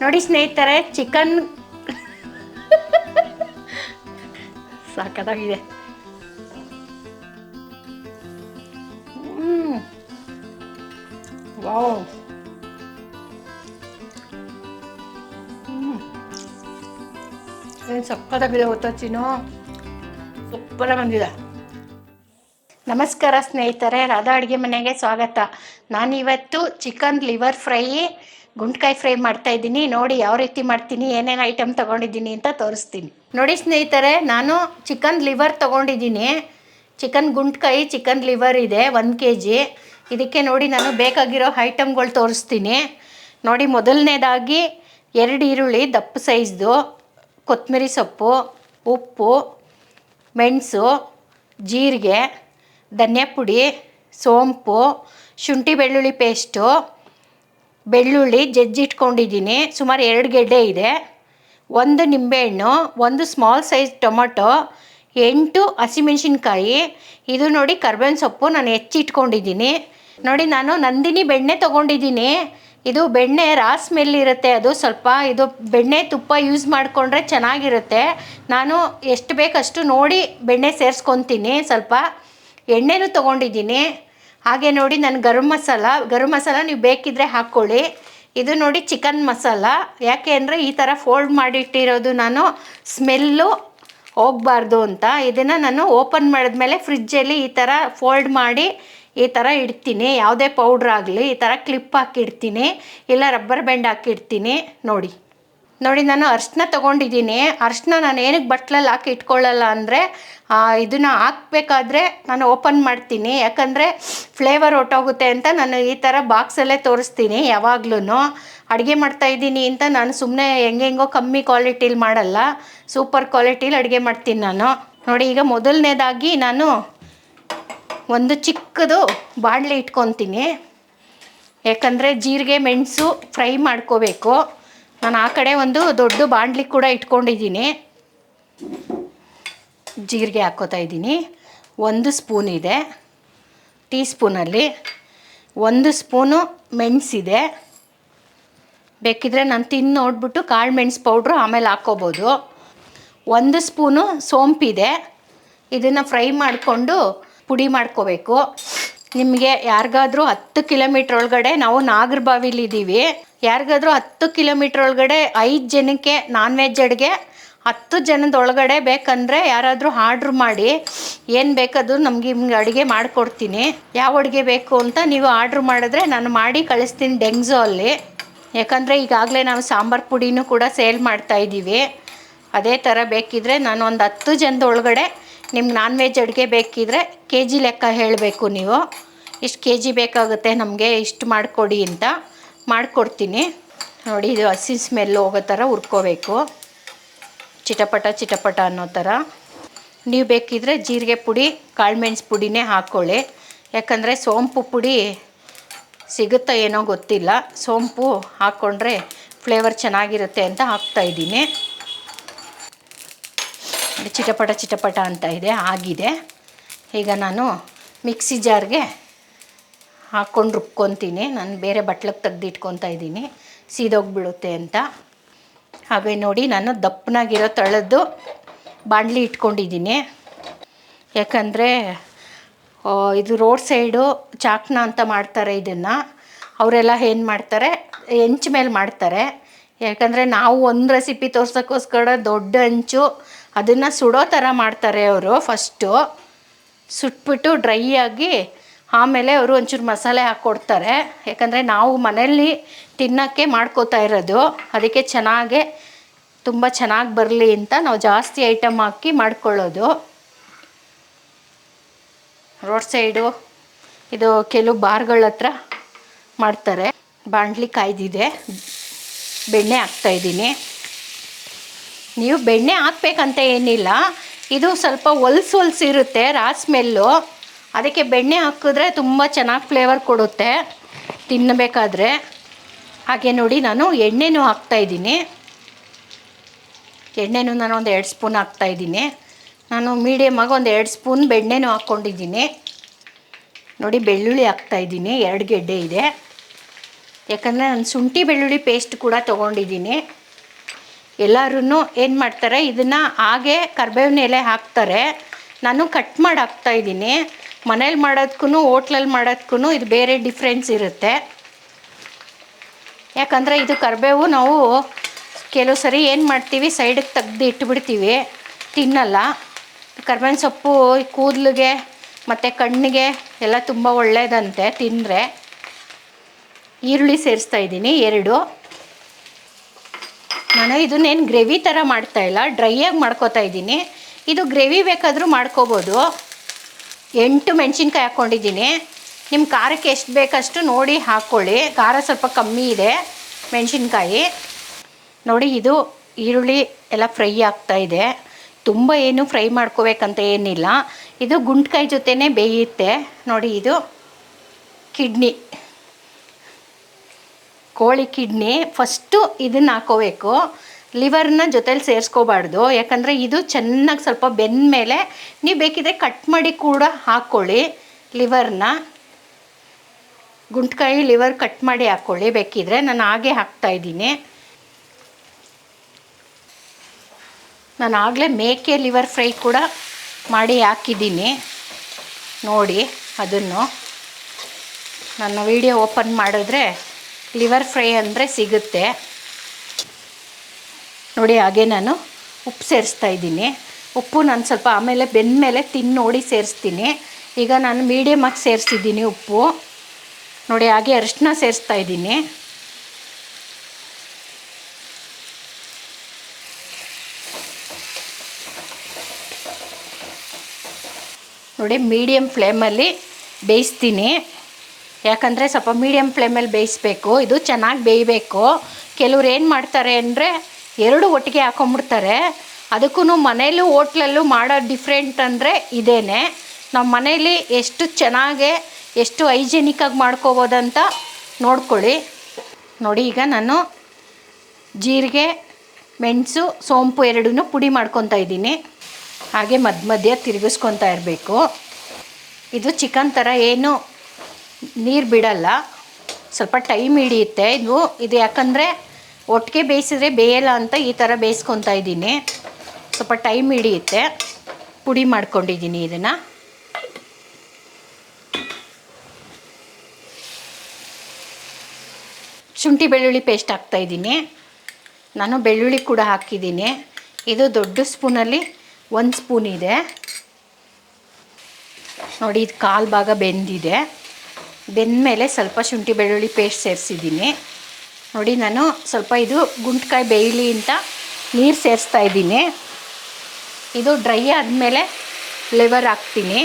ನೋಡಿ ಸ್ನೇಹಿತರೆ chicken ಸಾಕದಾಗಿದೆ wow. ಏನು ಸಕ್ಕತ್ತಾಗಿದೆ ಗೊತ್ತಾ ಸೂಪರಾಗಿ ಬಂದಿದೆ. ನಮಸ್ಕಾರ ಸ್ನೇಹಿತರೆ, ರಾಧಾ ಅಡುಗೆ ಮನೆಗೆ ಸ್ವಾಗತ. ನಾನಿವತ್ತು ಚಿಕನ್ ಲಿವರ್ ಫ್ರೈ, ಗುಂಡ್ಕಾಯಿ ಫ್ರೈ ಮಾಡ್ತಾ ಇದ್ದೀನಿ. ನೋಡಿ ಯಾವ ರೀತಿ ಮಾಡ್ತೀನಿ, ಏನೇನು ಐಟಮ್ ತೊಗೊಂಡಿದ್ದೀನಿ ಅಂತ ತೋರಿಸ್ತೀನಿ. ನೋಡಿ ಸ್ನೇಹಿತರೆ, ನಾನು ಚಿಕನ್ ಲಿವರ್ ತೊಗೊಂಡಿದ್ದೀನಿ. ಚಿಕನ್ ಗುಂಡ್ಕಾಯಿ, ಚಿಕನ್ ಲಿವರ್ ಇದೆ, ಒಂದು ಕೆ ಜಿ ಇದಕ್ಕೆ ನೋಡಿ ನಾನು ಬೇಕಾಗಿರೋ ಐಟಮ್ಗಳು ತೋರಿಸ್ತೀನಿ. ನೋಡಿ ಮೊದಲನೇದಾಗಿ ಎರಡು ಈರುಳ್ಳಿ, ದಪ್ಪ ಸೈಜ್ದು ಕೊತ್ತಂಬರಿ ಸೊಪ್ಪು, ಉಪ್ಪು ಮೆಣಸು, ಜೀರಿಗೆ ಧನಿಯಾ ಪುಡಿ ಸೋಂಪು, ಶುಂಠಿ ಬೆಳ್ಳುಳ್ಳಿ ಪೇಸ್ಟು, ಬೆಳ್ಳುಳ್ಳಿ ಜಜ್ಜಿಟ್ಕೊಂಡಿದ್ದೀನಿ. ಸುಮಾರು ಎರಡು ಗೆಡ್ಡೆ ಇದೆ. ಒಂದು ನಿಂಬೆಹಣ್ಣು, ಒಂದು ಸ್ಮಾಲ್ ಸೈಜ್ ಟೊಮೊಟೊ, ಎಂಟು ಹಸಿಮೆಣ್ಸಿನ್ಕಾಯಿ. ಇದು ನೋಡಿ ಕರ್ಬೇವಿನ ಸೊಪ್ಪು ನಾನು ಹೆಚ್ಚಿಟ್ಕೊಂಡಿದ್ದೀನಿ. ನೋಡಿ ನಾನು ನಂದಿನಿ ಬೆಣ್ಣೆ ತೊಗೊಂಡಿದ್ದೀನಿ. ಇದು ಬೆಣ್ಣೆ ರಾ ಸ್ಮೆಲ್ ಇರುತ್ತೆ ಅದು ಸ್ವಲ್ಪ ಇದು ಬೆಣ್ಣೆ ತುಪ್ಪ ಯೂಸ್ ಮಾಡಿಕೊಂಡ್ರೆ ಚೆನ್ನಾಗಿರುತ್ತೆ. ನಾನು ಎಷ್ಟು ಬೇಕಷ್ಟು ನೋಡಿ ಬೆಣ್ಣೆ ಸೇರಿಸ್ಕೊತೀನಿ, ಸ್ವಲ್ಪ ಎಣ್ಣೆನೂ ತೊಗೊಂಡಿದ್ದೀನಿ. ಹಾಗೆ ನೋಡಿ ನಾನು ಗರಂ ಮಸಾಲ ಗರಂ ಮಸಾಲ ನೀವು ಬೇಕಿದ್ದರೆ ಹಾಕ್ಕೊಳ್ಳಿ. ಇದು ನೋಡಿ ಚಿಕನ್ ಮಸಾಲ, ಯಾಕೆ ಅಂದರೆ ಈ ಥರ ಫೋಲ್ಡ್ ಮಾಡಿಟ್ಟಿರೋದು ನಾನು ಸ್ಮೆಲ್ಲು ಹೋಗಬಾರ್ದು ಅಂತ. ಇದನ್ನು ನಾನು ಓಪನ್ ಮಾಡಿದ್ಮೇಲೆ ಫ್ರಿಜ್ಜಲ್ಲಿ ಈ ಥರ ಫೋಲ್ಡ್ ಮಾಡಿ ಈ ಥರ ಇಡ್ತೀನಿ. ಯಾವುದೇ ಪೌಡ್ರ್ ಆಗಲಿ ಈ ಥರ ಕ್ಲಿಪ್ ಹಾಕಿಡ್ತೀನಿ. ಇಲ್ಲ ರಬ್ಬರ್ ಬ್ಯಾಂಡ್ ಹಾಕಿಡ್ತೀನಿ. ನೋಡಿ. ನೋಡಿ ನಾನು ಅರ್ಶಿನ ತೊಗೊಂಡಿದ್ದೀನಿ. ಅರ್ಶಿನ ನಾನು ಏನಕ್ಕೆ ಬಟ್ಲಲ್ಲಿ ಹಾಕಿ ಇಟ್ಕೊಳ್ಳಲ್ಲ ಅಂದರೆ ಇದನ್ನು ಹಾಕ್ಬೇಕಾದ್ರೆ ನಾನು ಓಪನ್ ಮಾಡ್ತೀನಿ. ಯಾಕಂದರೆ ಫ್ಲೇವರ್ ಹೊಟ್ಟೋಗುತ್ತೆ ಅಂತ ನಾನು ಈ ಥರ ಬಾಕ್ಸಲ್ಲೇ ತೋರಿಸ್ತೀನಿ ಯಾವಾಗ್ಲೂ ಅಡುಗೆ ಮಾಡ್ತಾಯಿದ್ದೀನಿ ಅಂತ ನಾನು ಸುಮ್ಮನೆ ಹೆಂಗೆಂಗೋ ಕಮ್ಮಿ ಕ್ವಾಲಿಟೀಲಿ ಮಾಡಲ್ಲ. ಸೂಪರ್ ಕ್ವಾಲಿಟೀಲಿ ಅಡುಗೆ ಮಾಡ್ತೀನಿ ನಾನು. ನೋಡಿ ಈಗ ಮೊದಲನೇದಾಗಿ ನಾನು ಒಂದು ಚಿಕ್ಕದು ಬಾಣಲೆ ಇಟ್ಕೊತೀನಿ. ಯಾಕಂದರೆ ಜೀರಿಗೆ, ಮೆಣಸು ಫ್ರೈ ಮಾಡ್ಕೋಬೇಕು. ನಾನು ಆ ಕಡೆ ಒಂದು ದೊಡ್ಡ ಬಾಣಲಿ ಕೂಡ ಇಟ್ಕೊಂಡಿದ್ದೀನಿ. ಜೀರಿಗೆ ಹಾಕೋತಾ ಇದ್ದೀನಿ. ಒಂದು ಸ್ಪೂನ್ ಇದೆ. ಟೀ ಸ್ಪೂನಲ್ಲಿ ಒಂದು ಸ್ಪೂನು ಮೆಣಸಿದೆ. ಬೇಕಿದ್ರೆ ನಾನು ತಿಂದು ನೋಡ್ಬಿಟ್ಟು ಕಾಳು ಮೆಣಸು ಪೌಡ್ರು ಆಮೇಲೆ ಹಾಕ್ಕೋಬೋದು ಒಂದು ಸ್ಪೂನು ಸೋಂಪಿದೆ. ಇದನ್ನು ಫ್ರೈ ಮಾಡಿಕೊಂಡು ಪುಡಿ ಮಾಡ್ಕೋಬೇಕು. ನಿಮಗೆ ಯಾರಿಗಾದ್ರೂ ಹತ್ತು ಕಿಲೋಮೀಟ್ರ್ ಒಳಗಡೆ ನಾವು ನಾಗರಬಾವಿಲಿದ್ದೀವಿ ಯಾರಿಗಾದ್ರೂ ಹತ್ತು ಕಿಲೋಮೀಟ್ರ್ ಒಳಗಡೆ ಐದು ಜನಕ್ಕೆ ನಾನ್ ವೆಜ್ ಅಡುಗೆ ಹತ್ತು ಜನದ ಒಳಗಡೆ ಬೇಕಂದರೆ ಯಾರಾದರೂ ಆರ್ಡ್ರ್ ಮಾಡಿ ಏನು ಬೇಕಾದರೂ ನಮಗೆ ನಿಮ್ಗೆ ಅಡುಗೆ ಮಾಡಿಕೊಡ್ತೀನಿ. ಯಾವ ಅಡುಗೆ ಬೇಕು ಅಂತ ನೀವು ಆರ್ಡ್ರ್ ಮಾಡಿದ್ರೆ ನಾನು ಮಾಡಿ ಕಳಿಸ್ತೀನಿ ಡೆಂಗ್ಸೋ ಅಲ್ಲಿ. ಯಾಕಂದರೆ ಈಗಾಗಲೇ ನಾವು ಸಾಂಬಾರು ಪುಡಿನೂ ಕೂಡ ಸೇಲ್ ಮಾಡ್ತಾ ಇದ್ದೀವಿ ಅದೇ ಥರ ಬೇಕಿದ್ರೆ ನಾನು ಒಂದು ಹತ್ತು ಜನದ ಒಳಗಡೆ ನಿಮ್ಗೆ ನಾನ್ ವೆಜ್ ಅಡುಗೆ ಬೇಕಿದ್ರೆ ಕೆ ಜಿ ಲೆಕ್ಕ ಹೇಳಬೇಕು ನೀವು. ಇಷ್ಟು ಕೆ ಜಿ ಬೇಕಾಗುತ್ತೆ ನಮಗೆ, ಇಷ್ಟು ಮಾಡಿಕೊಡಿ ಅಂತ. ಮಾಡಿಕೊಡ್ತೀನಿ. ನೋಡಿ, ಇದು ಹಸಿ ಸ್ಮೆಲ್ ಹೋಗೋ ಥರ ಹುರ್ಕೋಬೇಕು. ಚಿಟಪಟ ಚಿಟಪಟ ಅನ್ನೋ ಥರ. ನೀವು ಬೇಕಿದ್ರೆ ಜೀರಿಗೆ ಪುಡಿ ಕಾಳುಮೆಣ್ಸು ಪುಡಿನೇ ಹಾಕ್ಕೊಳ್ಳಿ ಯಾಕಂದರೆ ಸೋಂಪು ಪುಡಿ ಸಿಗುತ್ತೋ ಏನೋ ಗೊತ್ತಿಲ್ಲ. ಸೋಂಪು ಹಾಕ್ಕೊಂಡ್ರೆ ಫ್ಲೇವರ್ ಚೆನ್ನಾಗಿರುತ್ತೆ ಅಂತ ಹಾಕ್ತಾಯಿದ್ದೀನಿ ಚಿಟಪಟ ಚಿಟಪಟ ಅಂತ ಇದೆ, ಆಗಿದೆ. ಈಗ ನಾನು ಮಿಕ್ಸಿ ಜಾರ್ಗೆ ಹಾಕ್ಕೊಂಡು ರುಬ್ಕೊತೀನಿ. ನಾನು ಬೇರೆ ಬಟ್ಲಕ್ಕೆ ತೆಗ್ದು ಇಟ್ಕೊತಾ ಇದ್ದೀನಿ. ಸೀದೋಗಿಬಿಡುತ್ತೆ ಅಂತ. ಹಾಗೆ ನೋಡಿ, ನಾನು ದಪ್ಪನಾಗಿರೋ ತಳದ್ದು ಬಾಣಲಿ ಇಟ್ಕೊಂಡಿದ್ದೀನಿ. ಯಾಕಂದರೆ ಇದು ರೋಡ್ ಸೈಡು ಚಾಕ್ನ ಅಂತ ಮಾಡ್ತಾರೆ ಇದನ್ನು. ಅವರೆಲ್ಲ ಏನು ಮಾಡ್ತಾರೆ? ಹೆಂಚು ಮೇಲೆ ಮಾಡ್ತಾರೆ. ಯಾಕಂದರೆ ನಾವು ಒಂದು ರೆಸಿಪಿ ತೋರ್ಸೋಕ್ಕೋಸ್ಕರ ದೊಡ್ಡ ಹಂಚು ಅದನ್ನು ಸುಡೋ ಥರ ಮಾಡ್ತಾರೆ ಅವರು ಫಸ್ಟು ಸುಟ್ಬಿಟ್ಟು ಡ್ರೈ ಆಗಿ ಆಮೇಲೆ ಅವರು ಒಂಚೂರು ಮಸಾಲೆ ಹಾಕ್ಕೊಡ್ತಾರೆ ಯಾಕಂದರೆ ನಾವು ಮನೆಯಲ್ಲಿ ತಿನ್ನೋಕ್ಕೆ ಮಾಡ್ಕೋತಾ ಇರೋದು. ಅದಕ್ಕೆ ಚೆನ್ನಾಗೆ ತುಂಬ ಚೆನ್ನಾಗಿ ಬರಲಿ ಅಂತ ನಾವು ಜಾಸ್ತಿ ಐಟಮ್ ಹಾಕಿ ಮಾಡ್ಕೊಳ್ಳೋದು. ರೋಡ್ ಸೈಡು ಇದು ಕೆಲವು ಬಾರ್ಗಳ ಹತ್ರ ಮಾಡ್ತಾರೆ. ಬಾಣಲಿ ಕಾಯ್ದಿದೆ. ಬೆಣ್ಣೆ ಹಾಕ್ತಾಯಿದ್ದೀನಿ ನೀವು ಬೆಣ್ಣೆ ಹಾಕ್ಬೇಕಂತ ಏನಿಲ್ಲ. ಇದು ಸ್ವಲ್ಪ ಹೊಲ್ಸು ಹೊಲ್ಸು ಇರುತ್ತೆ ರಾ ಸ್ಮೆಲ್ಲು ಅದಕ್ಕೆ ಬೆಣ್ಣೆ ಹಾಕಿದ್ರೆ ತುಂಬ ಚೆನ್ನಾಗಿ ಫ್ಲೇವರ್ ಕೊಡುತ್ತೆ ತಿನ್ನಬೇಕಾದ್ರೆ. ಹಾಗೆ ನೋಡಿ ನಾನು ಎಣ್ಣೆನೂ ಹಾಕ್ತಾಯಿದ್ದೀನಿ ಎಣ್ಣೆನೂ ನಾನು ಒಂದು ಎರಡು ಸ್ಪೂನ್ ಹಾಕ್ತಾಯಿದ್ದೀನಿ ನಾನು ಮೀಡಿಯಮಾಗಿ ಒಂದು ಎರಡು ಸ್ಪೂನ್ ಬೆಣ್ಣೆನೂ ಹಾಕ್ಕೊಂಡಿದ್ದೀನಿ ನೋಡಿ ಬೆಳ್ಳುಳ್ಳಿ ಹಾಕ್ತಾಯಿದ್ದೀನಿ ಎರಡು ಗೆಡ್ಡೆ ಇದೆ. ಯಾಕಂದರೆ ನಾನು ಶುಂಠಿ ಬೆಳ್ಳುಳ್ಳಿ ಪೇಸ್ಟ್ ಕೂಡ ತೊಗೊಂಡಿದ್ದೀನಿ. ಎಲ್ಲರೂ ಏನು ಮಾಡ್ತಾರೆ, ಇದನ್ನು ಹಾಗೆ ಕರ್ಬೇವಿನ ಎಲೆ ಹಾಕ್ತಾರೆ. ನಾನು ಕಟ್ ಮಾಡಿ ಹಾಕ್ತಾ ಇದ್ದೀನಿ. ಮನೇಲಿ ಮಾಡೋದಕ್ಕೂ ಹೋಟ್ಲಲ್ಲಿ ಮಾಡೋದಕ್ಕೂ ಇದು ಬೇರೆ ಡಿಫ್ರೆನ್ಸ್ ಇರುತ್ತೆ. ಯಾಕಂದರೆ ಇದು ಕರಿಬೇವು ನಾವು ಕೆಲವು ಸರಿ ಏನು ಮಾಡ್ತೀವಿ ಸೈಡಿಗೆ ತೆಗ್ದು ಇಟ್ಬಿಡ್ತೀವಿ. ತಿನ್ನಲ್ಲ. ಕರ್ಬೇವಿನ ಸೊಪ್ಪು ಕೂದಲಿಗೆ ಮತ್ತು ಕಣ್ಣಿಗೆ ಎಲ್ಲ ತುಂಬ ಒಳ್ಳೆಯದಂತೆ ತಿಂದರೆ. ಈರುಳ್ಳಿ ಸೇರಿಸ್ತಾ ಇದ್ದೀನಿ, ಎರಡು. ನಾನು ಇದನ್ನೇನು ಗ್ರೇವಿ ಥರ ಮಾಡ್ತಾ ಇಲ್ಲ ಡ್ರೈಯಾಗಿ ಮಾಡ್ಕೋತಾ ಇದ್ದೀನಿ. ಇದು ಗ್ರೇವಿ ಬೇಕಾದರೂ ಮಾಡ್ಕೋಬೋದು. ಎಂಟು ಮೆಣಸಿನ್ಕಾಯಿ ಹಾಕ್ಕೊಂಡಿದ್ದೀನಿ ನಿಮ್ಮ ಖಾರಕ್ಕೆ ಎಷ್ಟು ಬೇಕಷ್ಟು ನೋಡಿ ಹಾಕ್ಕೊಳ್ಳಿ ಖಾರ ಸ್ವಲ್ಪ ಕಮ್ಮಿ ಇದೆ ಮೆಣಸಿನ್ಕಾಯಿ. ನೋಡಿ, ಇದು ಈರುಳ್ಳಿ ಎಲ್ಲ ಫ್ರೈ ಆಗ್ತಾ ಇದೆ. ತುಂಬ ಏನು ಫ್ರೈ ಮಾಡ್ಕೋಬೇಕಂತ ಏನಿಲ್ಲ. ಇದು ಗುಂಟ್ಕಾಯಿ ಜೊತೆನೇ ಬೇಯುತ್ತೆ. ನೋಡಿ, ಇದು ಕಿಡ್ನಿ. ಕೋಳಿ ಕಿಡ್ನಿ ಫಸ್ಟು ಇದನ್ನು ಹಾಕೋಬೇಕು. ಲಿವರ್ನ ಜೊತೇಲಿ ಸೇರಿಸ್ಕೋಬಾರ್ದು. ಯಾಕಂದರೆ ಇದು ಚೆನ್ನಾಗಿ ಸ್ವಲ್ಪ ಬೆಂದ ಮೇಲೆ ನೀವು ಬೇಕಿದ್ರೆ ಕಟ್ ಮಾಡಿ ಕೂಡ ಹಾಕ್ಕೊಳ್ಳಿ ಲಿವರ್ನ. ಗುಂಟ್ಕಾಯಿ ಲಿವರ್ ಕಟ್ ಮಾಡಿ ಹಾಕ್ಕೊಳ್ಳಿ ಬೇಕಿದ್ರೆ. ನಾನು ಹಾಗೆ ಹಾಕ್ತಾಯಿದ್ದೀನಿ ನಾನು ಆಗಲೇ ಮೇಕೆ ಲಿವರ್ ಫ್ರೈ ಕೂಡ ಮಾಡಿ ಹಾಕಿದ್ದೀನಿ. ನೋಡಿ, ಅದನ್ನು. ನನ್ನ ವಿಡಿಯೋ ಓಪನ್ ಮಾಡಿದ್ರೆ ಲಿವರ್ ಫ್ರೈ ಅಂದರೆ ಸಿಗುತ್ತೆ. ನೋಡಿ, ಹಾಗೆ ನಾನು ಉಪ್ಪು ಸೇರಿಸ್ತಾ ಇದ್ದೀನಿ. ಉಪ್ಪು ನಾನು ಸ್ವಲ್ಪ ಆಮೇಲೆ ಬೆಂದ ಮೇಲೆ ತಿಂದು ನೋಡಿ ಸೇರಿಸ್ತೀನಿ. ಈಗ ನಾನು ಮೀಡಿಯಮಾಗಿ ಸೇರಿಸಿದ್ದೀನಿ ಉಪ್ಪು. ನೋಡಿ, ಹಾಗೆ ಅರಿಶಿನ ಸೇರಿಸ್ತಾ ಇದ್ದೀನಿ. ನೋಡಿ ಮೀಡಿಯಮ್ ಫ್ಲೇಮಲ್ಲಿ ಬೇಯಿಸ್ತೀನಿ. ಯಾಕಂದರೆ ಸ್ವಲ್ಪ ಮೀಡಿಯಮ್ ಫ್ಲೇಮಲ್ಲಿ ಬೇಯಿಸ್ಬೇಕು, ಇದು ಚೆನ್ನಾಗಿ ಬೇಯಬೇಕು. ಕೆಲವ್ರು ಏನು ಮಾಡ್ತಾರೆ ಅಂದರೆ ಎರಡು ಒಟ್ಟಿಗೆ ಹಾಕೊಂಬಿಡ್ತಾರೆ ಅದಕ್ಕೂ ಮನೇಲೂ ಹೋಟ್ಲಲ್ಲೂ ಮಾಡೋ ಡಿಫ್ರೆಂಟ್ ಅಂದರೆ ಇದೇ ನಮ್ಮ ಮನೇಲಿ ಎಷ್ಟು ಚೆನ್ನಾಗೆ, ಎಷ್ಟು ಹೈಜೆನಿಕ್ಕಾಗಿ ಮಾಡ್ಕೋಬೋದಂತ ನೋಡ್ಕೊಳ್ಳಿ. ನೋಡಿ, ಈಗ ನಾನು ಜೀರಿಗೆ, ಮೆಣಸು, ಸೋಂಪು ಎರಡೂ ಪುಡಿ ಮಾಡ್ಕೊತಾ ಇದ್ದೀನಿ. ಹಾಗೆ ಮಧ್ಯ ಮಧ್ಯ ತಿರುಗಿಸ್ಕೊತಾ ಇರಬೇಕು. ಇದು ಚಿಕನ್ ಥರ ಏನು ನೀರು ಬಿಡಲ್ಲ. ಸ್ವಲ್ಪ ಟೈಮ್ ಹಿಡಿಯುತ್ತೆ. ಇದು ಇದು ಯಾಕಂದರೆ ಒಟ್ಟಿಗೆ ಬೇಯಿಸಿದ್ರೆ ಬೇಯಲ್ಲ ಅಂತ ಈ ಥರ ಬೇಯಿಸ್ಕೊತಾ ಇದ್ದೀನಿ. ಸ್ವಲ್ಪ ಟೈಮ್ ಹಿಡಿಯುತ್ತೆ. ಪುಡಿ ಮಾಡ್ಕೊಂಡಿದ್ದೀನಿ ಇದನ್ನು. ಶುಂಠಿ ಬೆಳ್ಳುಳ್ಳಿ ಪೇಸ್ಟ್ ಹಾಕ್ತಾಯಿದ್ದೀನಿ ನಾನು ಬೆಳ್ಳುಳ್ಳಿ ಕೂಡ ಹಾಕಿದ್ದೀನಿ. ಇದು ದೊಡ್ಡ ಸ್ಪೂನಲ್ಲಿ ಒಂದು ಸ್ಪೂನ್ ಇದೆ. ನೋಡಿ, ಇದು ಕಾಲು ಭಾಗ ಬೆಂದಿದೆ. ಬೆಂದಮೇಲೆ ಸ್ವಲ್ಪ ಶುಂಠಿ ಬೆಳ್ಳುಳ್ಳಿ ಪೇಸ್ಟ್ ಸೇರಿಸಿದ್ದೀನಿ. ನೋಡಿ ನಾನು ಸ್ವಲ್ಪ ಇದು ಗುಂಟ್ಕಾಯಿ ಬೇಯಲಿ ಅಂತ ನೀರು ಸೇರಿಸ್ತಾ ಇದ್ದೀನಿ. ಇದು ಡ್ರೈ ಆದಮೇಲೆ ಲೆವರ್ ಹಾಕ್ತೀನಿ.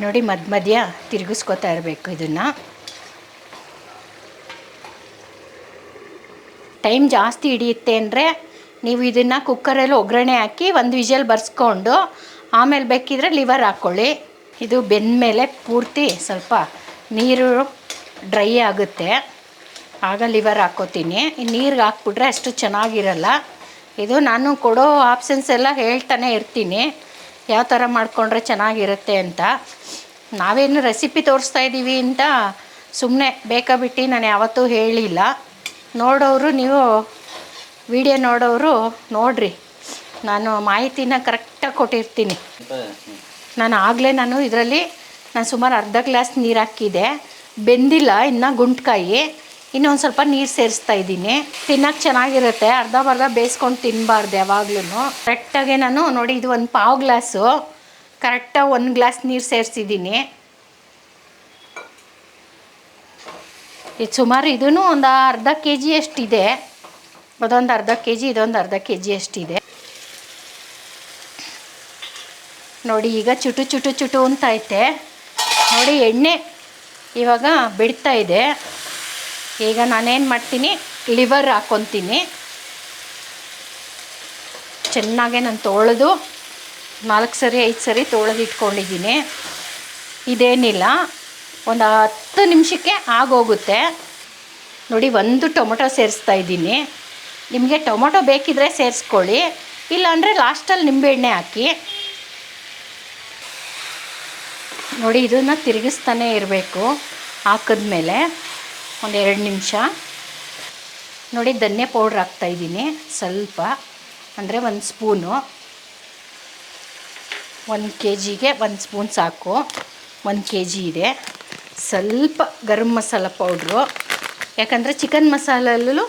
ನೋಡಿ ಮಧ್ಯ ಮಧ್ಯ ತಿರುಗಿಸ್ಕೊತಾ ಇರಬೇಕು ಇದನ್ನು. ಟೈಮ್ ಜಾಸ್ತಿ ಹಿಡಿಯುತ್ತೆ ಅಂದರೆ ನೀವು ಇದನ್ನು ಕುಕ್ಕರಲ್ಲಿ ಒಗ್ಗರಣೆ ಹಾಕಿ ಒಂದು ವಿಷಲ್ ಬರ್ಸ್ಕೊಂಡು ಆಮೇಲೆ ಬೇಕಿದ್ರೆ ಲಿವರ್ ಹಾಕ್ಕೊಳ್ಳಿ ಇದು ಬೆಂದಮೇಲೆ ಪೂರ್ತಿ ಸ್ವಲ್ಪ ನೀರು ಡ್ರೈ ಆಗುತ್ತೆ. ಆಗ ಲಿವರ್ ಹಾಕ್ಕೋತೀನಿ ನೀರಿಗೆ ಹಾಕ್ಬಿಟ್ರೆ ಅಷ್ಟು ಚೆನ್ನಾಗಿರಲ್ಲ. ಇದು ನಾನು ಕೊಡೋ ಆಪ್ಷನ್ಸ್ ಎಲ್ಲ ಹೇಳ್ತಾನೆ ಇರ್ತೀನಿ. ಯಾವ ಥರ ಮಾಡಿಕೊಂಡ್ರೆ ಚೆನ್ನಾಗಿರುತ್ತೆ ಅಂತ. ನಾವೇನು ರೆಸಿಪಿ ತೋರಿಸ್ತಾ ಇದ್ದೀವಿ ಅಂತ ಸುಮ್ಮನೆ ಬೇಕಾಬಿಟ್ಟು ನಾನು ಯಾವತ್ತೂ ಹೇಳಿಲ್ಲ. ನೋಡೋರು ನೀವು ವಿಡಿಯೋ ನೋಡೋರು ನೋಡಿರಿ, ನಾನು ಮಾಹಿತಿನ ಕರೆಕ್ಟಾಗಿ ಕೊಟ್ಟಿರ್ತೀನಿ. ನಾನು ಆಗಲೇ ನಾನು ಇದರಲ್ಲಿ ನಾನು ಸುಮಾರು ಅರ್ಧ ಗ್ಲಾಸ್ ನೀರು ಹಾಕಿದೆ. ಬೆಂದಿಲ್ಲ, ಇನ್ನು ಗುಂಟ್ಕಾಯಿ. ಇನ್ನೊಂದು ಸ್ವಲ್ಪ ನೀರು ಸೇರಿಸ್ತಾ ಇದ್ದೀನಿ. ತಿನ್ನೋಕ್ಕೆ ಚೆನ್ನಾಗಿರುತ್ತೆ. ಅರ್ಧ ಬರ್ಧ ಬೇಯಿಸ್ಕೊಂಡು ತಿನ್ನಬಾರ್ದು ಯಾವಾಗ್ಲೂ ಕರೆಕ್ಟಾಗೆ ನಾನು ನೋಡಿ, ಇದು ಒಂದು ಪಾವು ಗ್ಲಾಸು. ಕರೆಕ್ಟಾಗಿ ಒಂದು ಗ್ಲಾಸ್ ನೀರು ಸೇರಿಸಿದ್ದೀನಿ. ಇದು ಸುಮಾರು ಇದೂ ಒಂದು ಅರ್ಧ ಕೆ ಜಿ ಅಷ್ಟಿದೆ. ಅದೊಂದು ಅರ್ಧ ಕೆ ಜಿ ಇದೊಂದು ಅರ್ಧ ಕೆ ಜಿ ಅಷ್ಟಿದೆ. ನೋಡಿ, ಈಗ ಚುಟು ಚುಟು ಚುಟು ಅಂತ ಐತೆ. ನೋಡಿ, ಎಣ್ಣೆ ಇವಾಗ ಬಿಡ್ತಾ ಇದೆ. ಈಗ ನಾನೇನು ಮಾಡ್ತೀನಿ? ಲಿವರ್ ಹಾಕ್ಕೊತೀನಿ ಚೆನ್ನಾಗೆ ನಾನು ತೊಳೆದು, ನಾಲ್ಕು ಸರಿ, ಐದು ಸರಿ ತೊಳೆದು ಇಟ್ಕೊಂಡಿದ್ದೀನಿ. ಇದೇನಿಲ್ಲ, ಒಂದು ಹತ್ತು ನಿಮಿಷಕ್ಕೆ ಆಗೋಗುತ್ತೆ. ನೋಡಿ, ಒಂದು ಟೊಮೊಟೊ ಸೇರಿಸ್ತಾ ಇದ್ದೀನಿ. ನಿಮಗೆ ಟೊಮೊಟೊ ಬೇಕಿದ್ರೆ ಸೇರಿಸ್ಕೊಳ್ಳಿ, ಇಲ್ಲಾಂದರೆ ಲಾಸ್ಟಲ್ಲಿ ನಿಂಬೆಹಣ್ಣೆ ಹಾಕಿ. ನೋಡಿ, ಇದನ್ನು ತಿರುಗಿಸ್ತಾನೆ ಇರಬೇಕು. ಹಾಕಿದ್ಮೇಲೆ ಒಂದು ಎರಡು ನಿಮಿಷ. ನೋಡಿ, ಧನ್ಯ ಪೌಡ್ರ್ ಹಾಕ್ತಾಯಿದ್ದೀನಿ ಸ್ವಲ್ಪ. ಅಂದರೆ ಒಂದು ಸ್ಪೂನು. ಒಂದು ಕೆ ಜಿಗೆ ಒಂದು ಸ್ಪೂನ್ ಸಾಕು. ಒಂದು ಕೆ ಜಿ ಇದೆ. ಸ್ವಲ್ಪ ಗರಂ ಮಸಾಲ ಪೌಡ್ರು. ಯಾಕಂದರೆ ಚಿಕನ್ ಮಸಾಲಲ್ಲೂ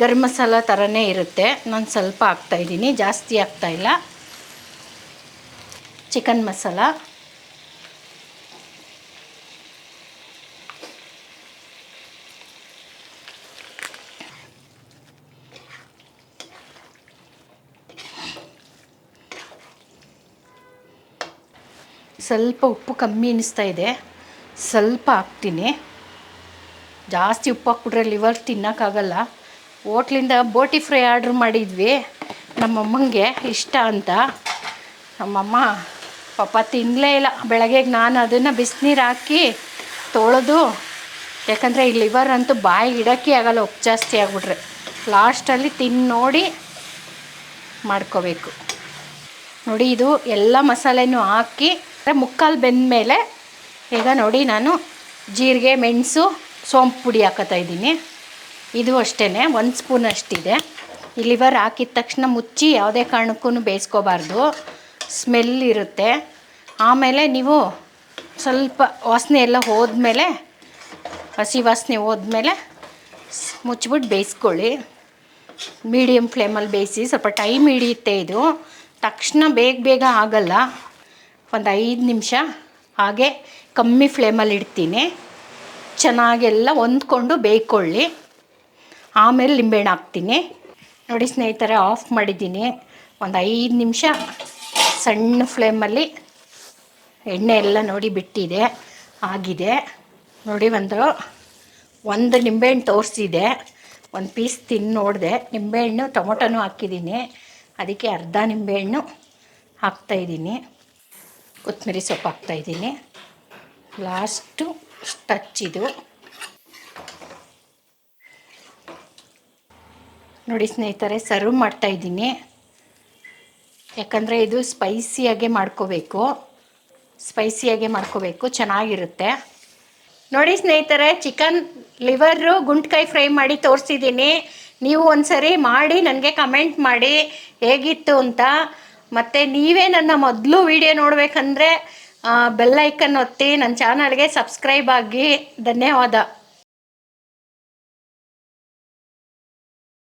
ಗರಂ ಮಸಾಲ ಥರನೇ ಇರುತ್ತೆ. ನಾನು ಸ್ವಲ್ಪ ಹಾಕ್ತಾಯಿದ್ದೀನಿ ಜಾಸ್ತಿ ಹಾಕ್ತಾಯಿಲ್ಲ ಚಿಕನ್ ಮಸಾಲ. ಸ್ವಲ್ಪ ಉಪ್ಪು ಕಮ್ಮಿ ಅನ್ನಿಸ್ತಾ ಇದೆ. ಸ್ವಲ್ಪ ಹಾಕ್ತೀನಿ. ಜಾಸ್ತಿ ಉಪ್ಪು ಹಾಕ್ಬಿಟ್ರೆ ಲಿವರ್ ತಿನ್ನೋಕ್ಕಾಗಲ್ಲ. ಹೋಟ್ಲಿಂದ ಬೋಟಿ ಫ್ರೈ ಆರ್ಡ್ರ್ ಮಾಡಿದ್ವಿ. ನಮ್ಮಮ್ಮಂಗೆ ಇಷ್ಟ ಅಂತ. ನಮ್ಮಮ್ಮ ಪಾಪ ತಿನ್ನಲೇ ಇಲ್ಲ. ಬೆಳಗ್ಗೆಗೆ ನಾನು ಅದನ್ನು ಬಿಸಿನೀರು ಹಾಕಿ ತೊಳೆದು, ಯಾಕಂದರೆ ಈ ಲಿವರ್ ಅಂತೂ ಬಾಯಿ ಇಡೋಕ್ಕೆ ಆಗಲ್ಲ, ಉಪ್ಪು ಜಾಸ್ತಿ ಆಗಿಬಿಟ್ರೆ. ಲಾಸ್ಟಲ್ಲಿ ತಿಂದು ನೋಡಿ ಮಾಡ್ಕೋಬೇಕು. ನೋಡಿ ಇದು ಎಲ್ಲ ಮಸಾಲೆನೂ ಹಾಕಿ ಮುಕ್ಕಾಲು ಬೆಂದಮೇಲೆ, ಈಗ ನೋಡಿ ನಾನು ಜೀರಿಗೆ, ಮೆಣಸು ಸೋಂಪು ಪುಡಿ ಹಾಕೋತಾ ಇದ್ದೀನಿ. ಇದು ಅಷ್ಟೇ ಒಂದು ಸ್ಪೂನ್ ಅಷ್ಟಿದೆ. ಈ ಲಿವರ್ ಹಾಕಿದ ತಕ್ಷಣ ಮುಚ್ಚಿ ಯಾವುದೇ ಕಾರಣಕ್ಕೂ ಬೇಯಿಸ್ಕೋಬಾರ್ದು. ಸ್ಮೆಲ್ ಇರುತ್ತೆ. ಆಮೇಲೆ ನೀವು ಸ್ವಲ್ಪ ವಾಸನೆ ಎಲ್ಲ ಹೋದ್ಮೇಲೆ, ಹಸಿ ವಾಸನೆ ಹೋದ್ಮೇಲೆ ಮುಚ್ಚಿಬಿಟ್ಟು ಬೇಯಿಸ್ಕೊಳ್ಳಿ. ಮೀಡಿಯಮ್ ಫ್ಲೇಮಲ್ಲಿ ಬೇಯಿಸಿ, ಸ್ವಲ್ಪ ಟೈಮ್ ಹಿಡಿಯುತ್ತೆ ಇದು. ತಕ್ಷಣ ಬೇಗ ಬೇಗ ಆಗಲ್ಲ. ಒಂದು ಐದು ನಿಮಿಷ ಹಾಗೆ ಕಮ್ಮಿ ಫ್ಲೇಮಲ್ಲಿ ಇಡ್ತೀನಿ. ಚೆನ್ನಾಗೆಲ್ಲ ಹೊಂದ್ಕೊಂಡು ಬೇಯ್ಕೊಳ್ಳಿ. ಆಮೇಲೆ ನಿಂಬೆಹಣ್ಣು ಹಾಕ್ತೀನಿ. ನೋಡಿ ಸ್ನೇಹಿತರೆ ಆಫ್ ಮಾಡಿದ್ದೀನಿ. ಒಂದು ಐದು ನಿಮಿಷ ಸಣ್ಣ ಫ್ಲೇಮಲ್ಲಿ ಎಣ್ಣೆ ಎಲ್ಲ ನೋಡಿ ಬಿಟ್ಟಿದೆ, ಆಗಿದೆ. ನೋಡಿ ಒಂದು ಒಂದು ನಿಂಬೆಹಣ್ಣು ತೋರಿಸಿದೆ. ಒಂದು ಪೀಸ್ ತಿಂದು ನೋಡಿದೆ. ನಿಂಬೆಹಣ್ಣು, ಟೊಮೊಟೊನೂ ಹಾಕಿದ್ದೀನಿ. ಅದಕ್ಕೆ ಅರ್ಧ ನಿಂಬೆಹಣ್ಣು ಹಾಕ್ತಾಯಿದ್ದೀನಿ ಕೊತ್ತಂಬರಿ ಸೊಪ್ಪು ಹಾಕ್ತಾಯಿದ್ದೀನಿ ಲಾಸ್ಟು ಟಚ್ ಇದು. ನೋಡಿ ಸ್ನೇಹಿತರೆ ಸರ್ವ್ ಮಾಡ್ತಾಯಿದ್ದೀನಿ ಯಾಕಂದರೆ ಇದು ಸ್ಪೈಸಿಯಾಗೆ ಮಾಡ್ಕೋಬೇಕು. ಸ್ಪೈಸಿಯಾಗೆ ಮಾಡ್ಕೋಬೇಕು, ಚೆನ್ನಾಗಿರುತ್ತೆ. ನೋಡಿ ಸ್ನೇಹಿತರೆ ಚಿಕನ್ ಲಿವರು ಗುಂಟ್ಕಾಯಿ ಫ್ರೈ ಮಾಡಿ ತೋರಿಸಿದ್ದೀನಿ. ನೀವು ಒಂದ್ಸರಿ ಮಾಡಿ, ನನಗೆ ಕಮೆಂಟ್ ಮಾಡಿ, ಹೇಗಿತ್ತು ಅಂತ. ಮತ್ತು ನೀವೇ ನನ್ನ ಮೊದಲು ವಿಡಿಯೋ ನೋಡಬೇಕಂದ್ರೆ ಬೆಲ್ಲೈಕನ್ ಒತ್ತಿ ನನ್ನ ಚಾನಲ್ಗೆ ಸಬ್ಸ್ಕ್ರೈಬ್ ಆಗಿ. ಧನ್ಯವಾದ.